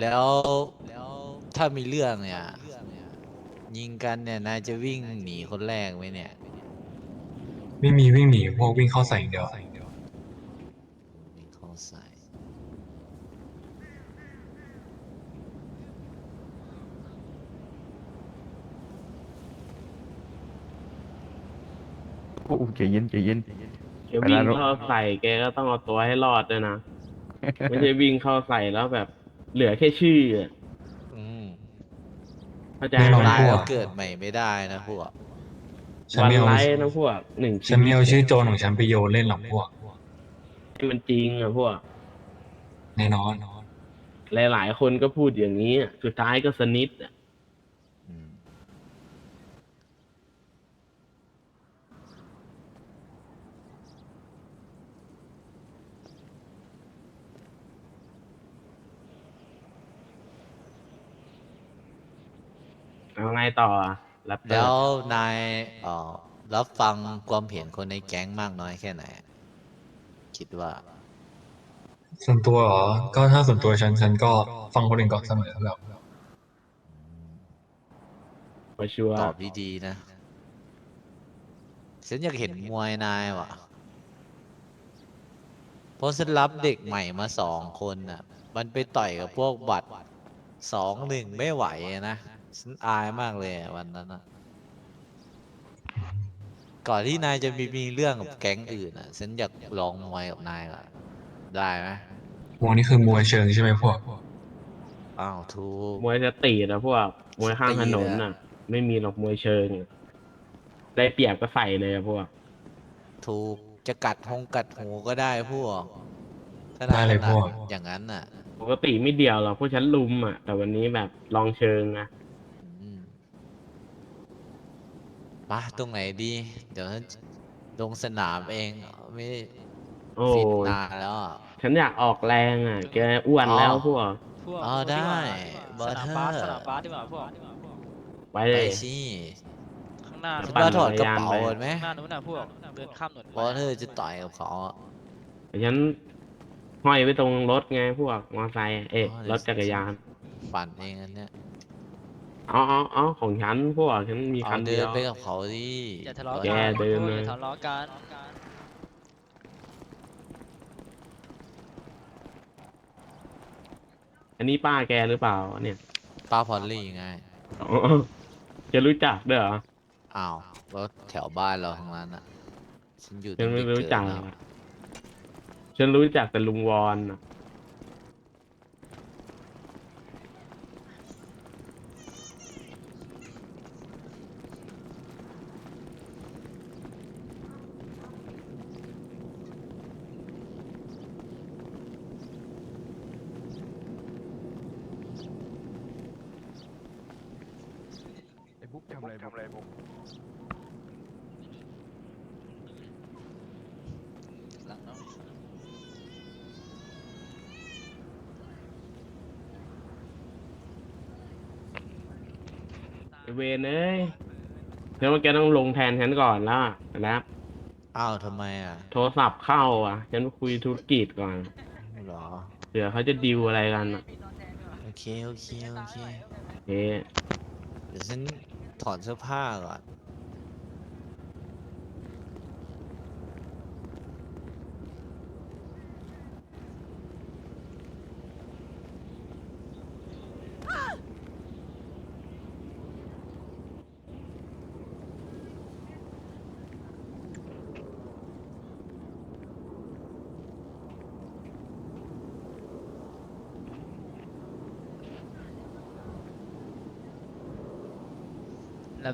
แล้วแล้วถ้ามีเรื่องเนี่ย ยิงกันเนี่ยนายจะวิ่งหนีคนแรกไหมเนี่ย ไม่มีวิ่งหนีพวกวิ่งเข้าใส่อย่างเดียววิ่งเข้าใส่โอ้ใจเย็นใจเย็น เดี๋ยวเววิ่ลางรถเข้าใส่แกก็ต้องเอาตัวให้รอดด้วยนะ ไม่ใช่วิ่งเข้าใส่แล้วแบบ เหลือแค่ชื่ออะอืมเข้าใจแน่นอนไหมตายพวแล้กวเกิดใหม่ไม่ได้นะพวก ฉันวันไม่เอาไลท์นะพวกหนึ่งฉันไม่เอาชื่อโจรของฉันไปโยนเล่นหรอกพวกที่มันจริงอะพวก แน่นอน หลาย ๆ คนก็พูดอย่างนี้อะสุดท้ายก็สนิทอะ เอาไงต่ออะรับแล้วนายเอ่อรับฟังความเห็นคนในแก๊งมากน้อยแค่ไหนคิดว่า ส่วนตัวเหรอ ก็ถ้าส่วนตัวฉันฉันก็ฟังคนอื่นก่อนเสมอแบบมาชัวร์ตอบดีๆนะ ฉันอยากเห็นมวยนายว่ะ เพราะฉันรับเด็กใหม่มาสองคนน่ะ มันไปต่อยกับพวกบัตรสองหนึ่งไม่ไหวอะนะ ฉันอายมากเลยอะวันนั้นน่ะก่อนที่นายจะมีมีเรื่องกับแก๊งอื่นอะฉันอยากลองมวยกับนายก่อนได้ไหมมวยนี่คือมวยเชิงใช่ไหมพวก อ้าวถูก มวยสตรีทอะพวก มวยข้างถนนสตรีทอะน่ะ ไม่มีหรอกมวยเชิงอะได้เปรียบก็ใส่เลยอะพวก ถูกจะกัดหงกัดหูก็ได้พวกถ้าได้เลยถนัพวก อย่างนั้นน่ะ ปกติไม่เดียวหรอกพวกฉันลุมอะแต่วันนี้แบบลองเชิงนะ อืม มาตรงไหนดี เดี๋ยวฉันลงสนามเองไม่โอ้ฟิตยนานแล้วอะ ฉันอยากออกแรงอะ แกอ้วนแล้วอ๋อ พวก พวกอ๋อพวกที่ว่าได้บอสสนามเธอบาสสนามบาสดีกว่าพวกไปไปเลยสิข้างหน้าฉันปั่น ว่าถอดกระจักรยานเป๋าไปก่อนไหมข้างหน้านู้นน่ะพวกเดินข้ามถนนไปบอสเธอจะต่อยกับเขาอะแต่ฉันห้อยไว้ตรงรถไงพวกมอไซค์เอ๊ะอ๋อรถจักรยาน ปั่นเองอันเนี้ย เอาเอาเอาของฉันพวกฉันมีเอาคันเดิเดียนว ไปกับเขาดิอย่าทะเลาะแกกันเดินพวกเลย อย่าทะเลาะกันอันนี้ป้าแกหรือเปล่าเนี่ยป้าพอลลี่ไงอ๋อจะรู้จักด้วยเหรอ อ้าวรถแถวบ้านเราทั้งนั้นอะฉันอยู่ฉันไม่ตั้งแต่รู้จักเดแล้วฉันรู้จักแต่ลุงวอนน่ะ ทำอะไรทำอะไรบุ๊กหลังเนาะไอ้เวนเอ้ยฉันว่าแกต้องลงแทนฉันก่อนแล้วอะแล้วอ้าวทำไมอะโทรศัพท์เข้าอะ ฉันคุยธุรกิจก่อนเหรอ เผื่อเขาจะดิวอะไรกันอะโอเค โอเค โอเค เอ๊ะ เดี๋ยวฉัน ถอนเสื้อผ้าก่อน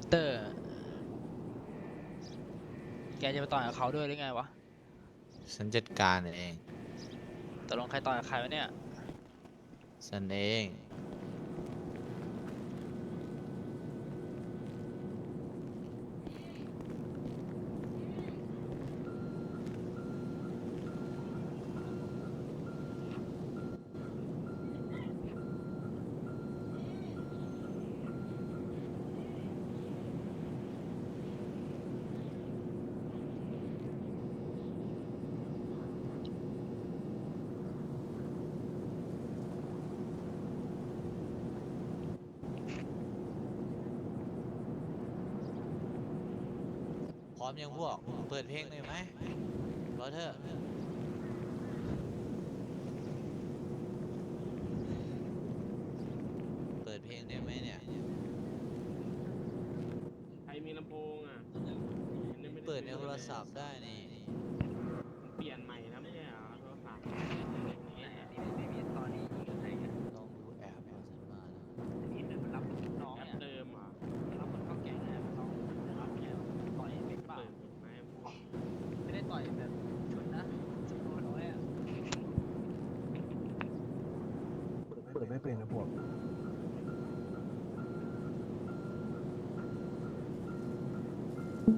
ปเตอร์ แกจะไปต่อยกับเขาด้วยหรือไงวะฉันจัดการเองตกลงใครต่อยกับใครวะเนี่ย ฉันเอง มยังพวก เปิดเพลงเลยไหมรอเถอะเปิดเพลงได้ไหมเนี่ย ใครมีลำโพงอะยังไม่ไเปิดในโทรซื้อศัพท์ได้นี่มันเปลี่ยนใหม่แล้วไม่ใช่เหรอโทรศัพท์ ลองดูแอปเอาฉันมานะ น้อง แอป เนี่ย เติมเหรอ รับคนเข้าแก๊งเนี่ยน้องรับเนี่ยต่อยเป็นเปล่า เปิดไหม ไม่ได้ต่อยแบบชุดนะชุดตัวน้อยอะ เปิดไม่เป็นนะพวก เฮ้ย พร้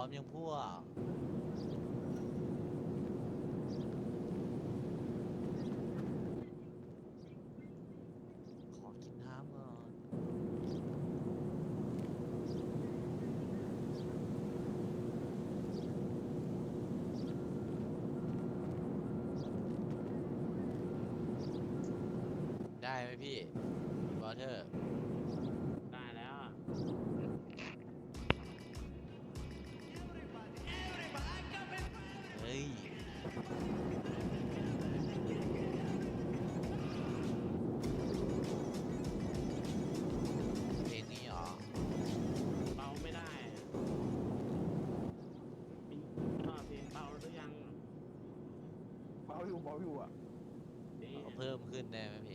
อมยังพวก ขอกินน้ำก่อน ได้ไหมพี่ วอเทอร์ได้แล้วอะเฮ้ยเพลงนี้เหรอเบาไม่ได้อะมีเออเพลงเบาหรือยังเบาอยู่เบาอยู่อะดีเอาเพิ่มขึ้นได้ไหมเพ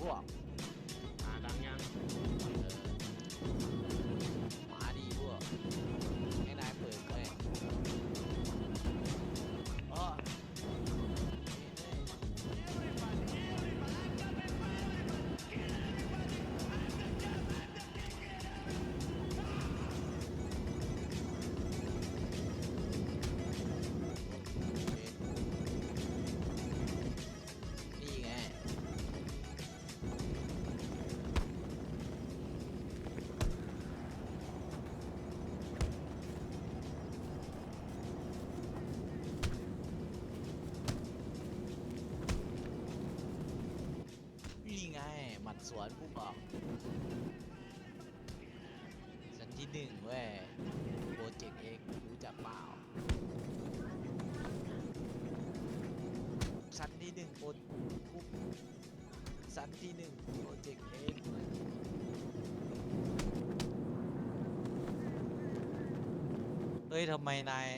พร้อ สวนผู้บอกสันที่หนึ่งเว้ยโปรเจกต์เอ็กรู้จักเปล่าสันที่หนึ่งโปรผู้นที่หนึ่งโปรเจกต์เอ็กเฮ้ยทำไมนาย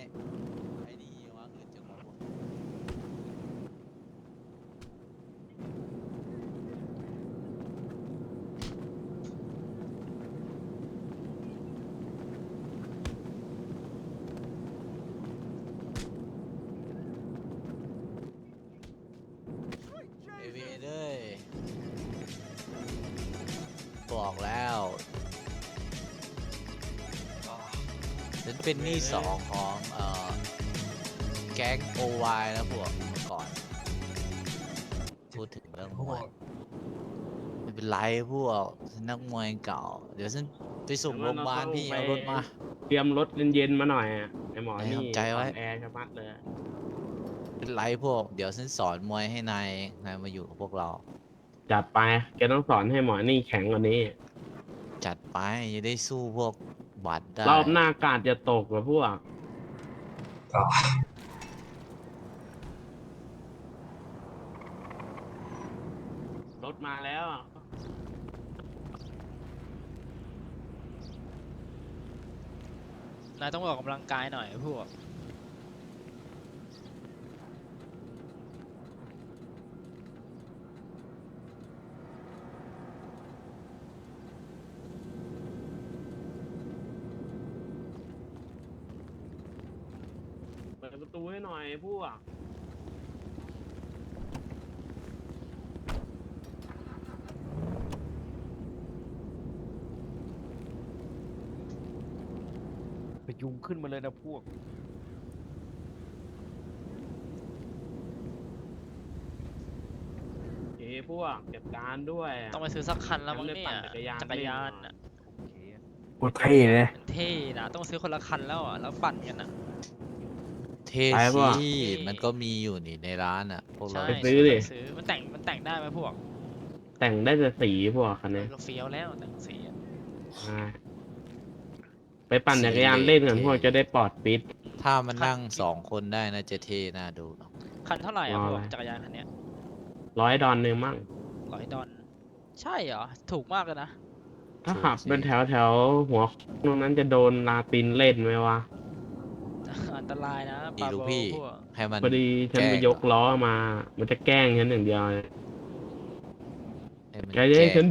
อกแล้วฉันเป็นหนี้สองของเอ่อแก๊งโอวายนะพวกเมื่อก่อน พูดถึงเรื่องมวยไม่เป็นไรพวกฉันนักมวยเก่า เดี๋ยวฉันไปส่งโรงพยาบาลพี่เอารถมาเตรียมรถเย็นๆมาหน่อยอะไอหมอได้นี่ครับใจไว้อ่อนแอร์ชะมัดเลยเป็นไรพวก เดี๋ยวฉันสอนมวยให้นายเองนายมาอยู่กับพวกเรา จัดไป แกต้องสอนให้หมอนี่แข็งกว่านี้ จัดไปจะได้สู้พวกบัตรได้รอบหน้ากาดจะตกเหรอพวกอะรถมาแล้ว นายต้องออกกำลังกายหน่อยพวก ดประตูให้หน่อยพวกไปยุงขึ้นมาเลยนะพวกพวกจัดการด้วยะต้องไปซื้อสักคันแล้วมั้งฉันเนี่ได้ยปั่นจักรยานจักรยานเล่นหน่อยอะโคตรเท่เลย มันเท่นะต้องซื้อคนละคันแล้วอะแล้วปั่นกันอะ เท่ไปปะสิมันก็มีอยู่นี่ในร้านอะพวกเราใช่ไปซื้อดิ ซื้อมันแต่งมันแต่งได้ไหมพวกแต่งได้แต่สีพวกคันเอนี้อก็เฟี้ยวแล้วแต่งสีอะอ่าไปปั่นจักรยานเล่นกันพวกจะได้ปลอดปิด ถ้ามันนั่งสองคนได้นะจะเท่น่าดูเนอะคันเท่าไหร่อะว้าวพวกจักรยานคันเนี้ยร้อยดอนหนึ่งมั่ง ร้อยดอลใช่เหรอถูกมากเลยนะถ้าขับเป็นแถวแถวๆหัวตรงนั้นจะโดนลาตินเล่นไหมวะ อันตรายนะดีปาลูกโบพี่ พวกให้มัน พอดีฉันไปแกล้งยกล้อมา มันจะแกล้งฉันอย่างเดียวเลยให้มันแกจะให้แกล้ง ฉัน